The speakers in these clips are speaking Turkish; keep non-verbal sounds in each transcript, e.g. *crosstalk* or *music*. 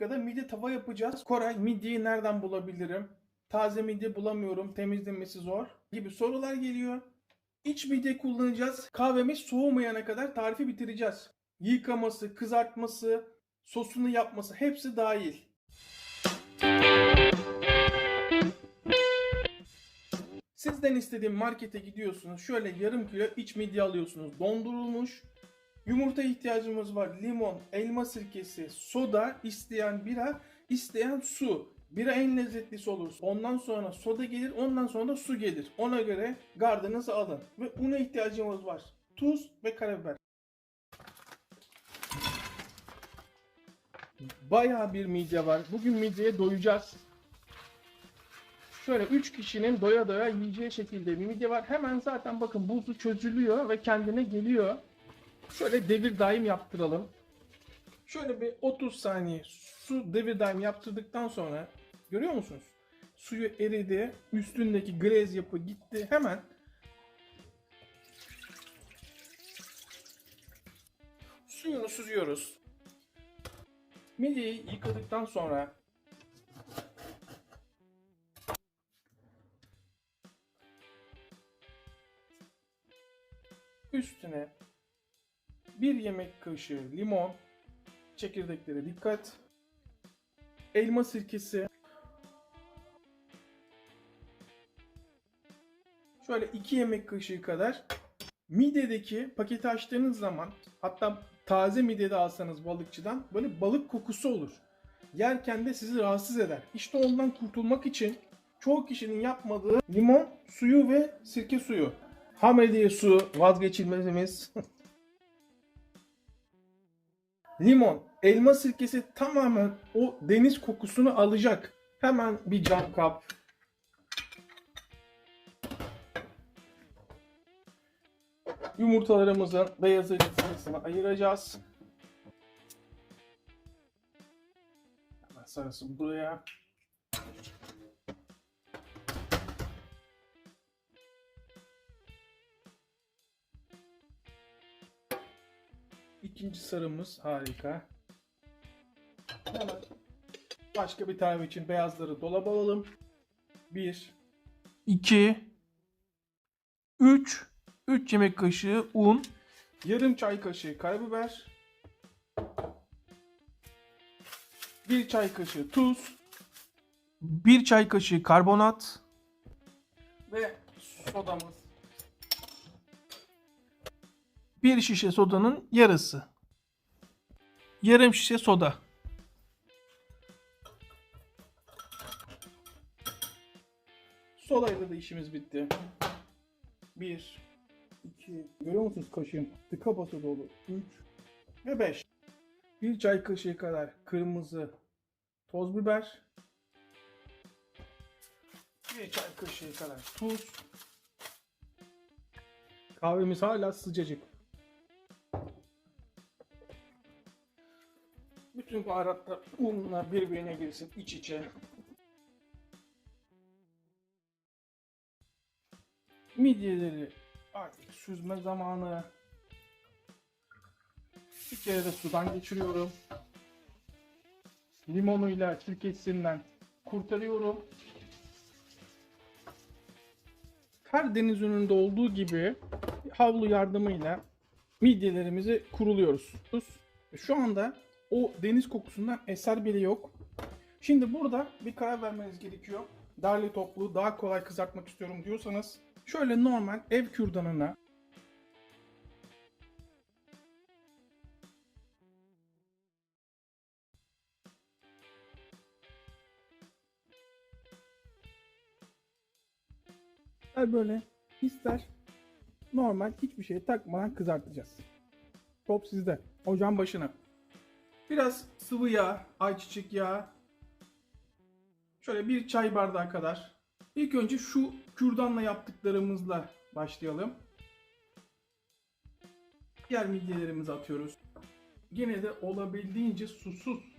dakikada midye tava yapacağız. Koray midyeyi nereden bulabilirim? Taze midye bulamıyorum. Temizlemesi zor. Gibi sorular geliyor. İç midye kullanacağız. Kahvemiz soğumayana kadar tarifi bitireceğiz. Yıkaması, kızartması, sosunu yapması hepsi dahil. Sizden istediğim markete gidiyorsunuz. Şöyle yarım kilo iç midye alıyorsunuz. Dondurulmuş. Yumurta ihtiyacımız var. Limon, elma sirkesi, soda, isteyen bira, isteyen su. Bira en lezzetlisi olur. Ondan sonra soda gelir, ondan sonra da su gelir. Ona göre gardınızı alın. Ve una ihtiyacımız var. Tuz ve karabiber. Bayağı bir midye var. Bugün midyeye doyacağız. Şöyle 3 kişinin doya doya yiyeceği şekilde bir midye var. Hemen zaten bakın buzu çözülüyor ve kendine geliyor. Şöyle devir daim yaptıralım. Şöyle bir 30 saniye su devir daim yaptırdıktan sonra görüyor musunuz? Suyu eridi. Üstündeki grez yapı gitti. Hemen suyunu süzüyoruz. Midyeyi yıkadıktan sonra üstüne bir yemek kaşığı limon, çekirdeklere dikkat, elma sirkesi, şöyle 2 yemek kaşığı kadar midyedeki paketi açtığınız zaman hatta taze midyede alsanız balıkçıdan böyle balık kokusu olur. Yerken de sizi rahatsız eder. İşte ondan kurtulmak için çoğu kişinin yapmadığı limon suyu ve sirke suyu. Hamediye su vazgeçilmezimiz. *laughs* Limon, elma sirkesi tamamen o deniz kokusunu alacak. Hemen bir cam kap. Yumurtalarımızın beyazı sarısını ayıracağız. Hemen sarısı buraya. İkinci sarımız harika. Hemen başka bir tane için beyazları dolaba alalım. 1 2 3 3 yemek kaşığı un, yarım çay kaşığı karabiber, 1 çay kaşığı tuz, 1 çay kaşığı karbonat ve sodamız. Bir şişe sodanın yarısı. Yarım şişe soda. Sodayla da işimiz bitti. 1 2 Görüyor musunuz kaşığım? Tıka basa dolu. 3 ve 5 1 çay kaşığı kadar kırmızı toz biber. 1 çay kaşığı kadar tuz. Kahvemiz hala sıcacık. Bütün baharatlar unla birbirine girsin iç içe. Midyeleri artık süzme zamanı. Bir kere de sudan geçiriyorum. Limonuyla sirkesinden kurtarıyorum. Her deniz ürününde olduğu gibi havlu yardımıyla midyelerimizi kuruluyoruz. Şu anda o deniz kokusundan eser bile yok. Şimdi burada bir karar vermeniz gerekiyor. Derli toplu daha kolay kızartmak istiyorum diyorsanız şöyle normal ev kürdanına ister böyle ister normal hiçbir şey takmadan kızartacağız. Top sizde. Ocağın başına. Biraz sıvı yağ, ayçiçek yağı. Şöyle bir çay bardağı kadar. İlk önce şu kürdanla yaptıklarımızla başlayalım. Diğer midyelerimizi atıyoruz. Yine de olabildiğince susuz.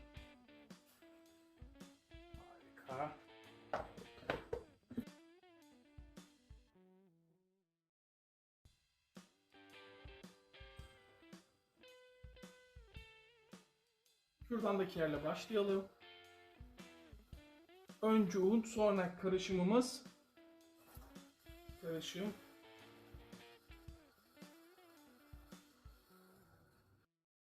Şuradandaki yerle başlayalım. Önce un sonra karışımımız. Karışım.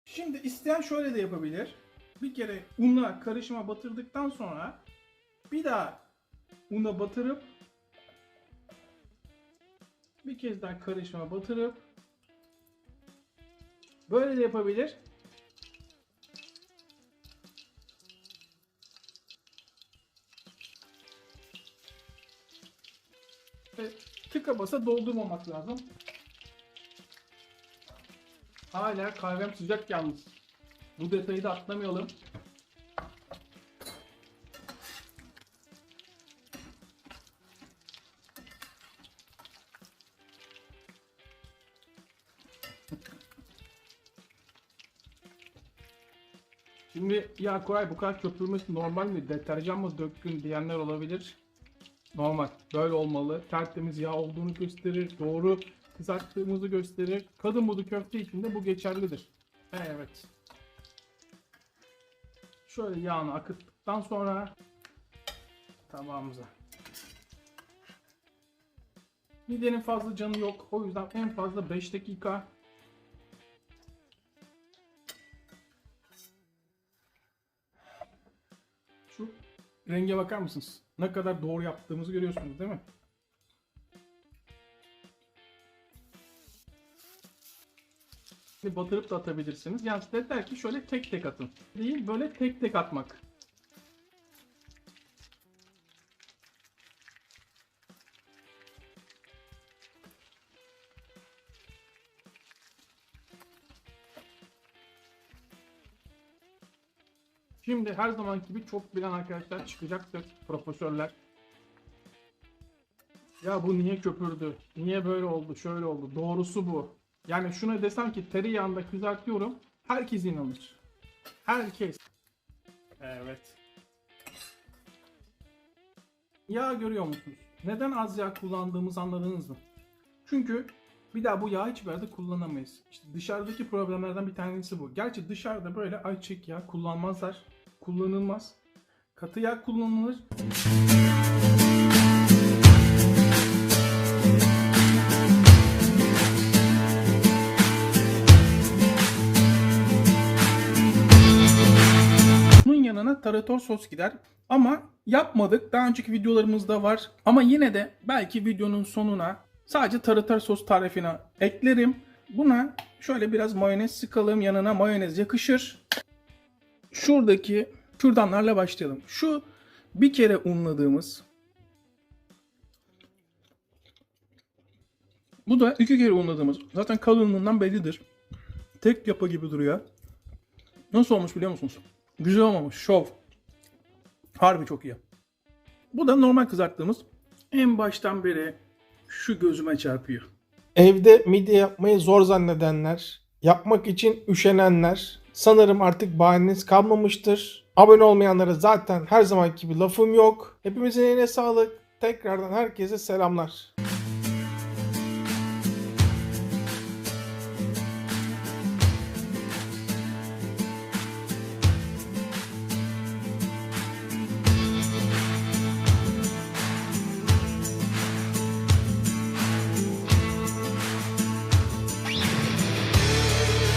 Şimdi isteyen şöyle de yapabilir. Bir kere una karışıma batırdıktan sonra bir daha una batırıp bir kez daha karışıma batırıp böyle de yapabilir. Ve tıka basa doldurmamak lazım. Hala kahvem sıcak yalnız. Bu detayı da atlamayalım. Şimdi ya Koray bu kadar köpürmesi normal mi? Deterjan mı döktün diyenler olabilir. Normal. Böyle olmalı. Tertemiz yağ olduğunu gösterir. Doğru kızarttığımızı gösterir. Kadın budu köfte için de bu geçerlidir. Evet. Şöyle yağını akıttıktan sonra tabağımıza. Midenin fazla canı yok. O yüzden en fazla 5 dakika renge bakar mısınız? Ne kadar doğru yaptığımızı görüyorsunuz değil mi? Batırıp da atabilirsiniz. Yani dediler ki şöyle tek tek atın. Değil böyle tek tek atmak. Şimdi her zaman gibi çok bilen arkadaşlar çıkacaktır. Profesörler. Ya bu niye köpürdü? Niye böyle oldu? Şöyle oldu. Doğrusu bu. Yani şuna desem ki tereyağında kızartıyorum. Herkes inanır. Herkes. Evet. Yağ görüyor musunuz? Neden az yağ kullandığımızı anladınız mı? Çünkü bir daha bu yağı hiçbir yerde kullanamayız. İşte dışarıdaki problemlerden bir tanesi bu. Gerçi dışarıda böyle ayçiçek yağı kullanmazlar. Kullanılmaz. Katı yağ kullanılır. Bunun yanına tarator sos gider. Ama yapmadık. Daha önceki videolarımızda var. Ama yine de belki videonun sonuna sadece tarator sos tarifini eklerim. Buna şöyle biraz mayonez sıkalım. Yanına mayonez yakışır. Şuradaki kürdanlarla başlayalım. Şu bir kere unladığımız Bu da iki kere unladığımız. Zaten kalınlığından bellidir. Tek yapı gibi duruyor. Nasıl olmuş biliyor musunuz? Güzel olmamış. Şov. Harbi çok iyi. Bu da normal kızarttığımız. En baştan beri şu gözüme çarpıyor. Evde midye yapmayı zor zannedenler, yapmak için üşenenler, sanırım artık bahaneniz kalmamıştır. Abone olmayanlara zaten her zamanki gibi lafım yok. Hepimizin eline sağlık. Tekrardan herkese selamlar.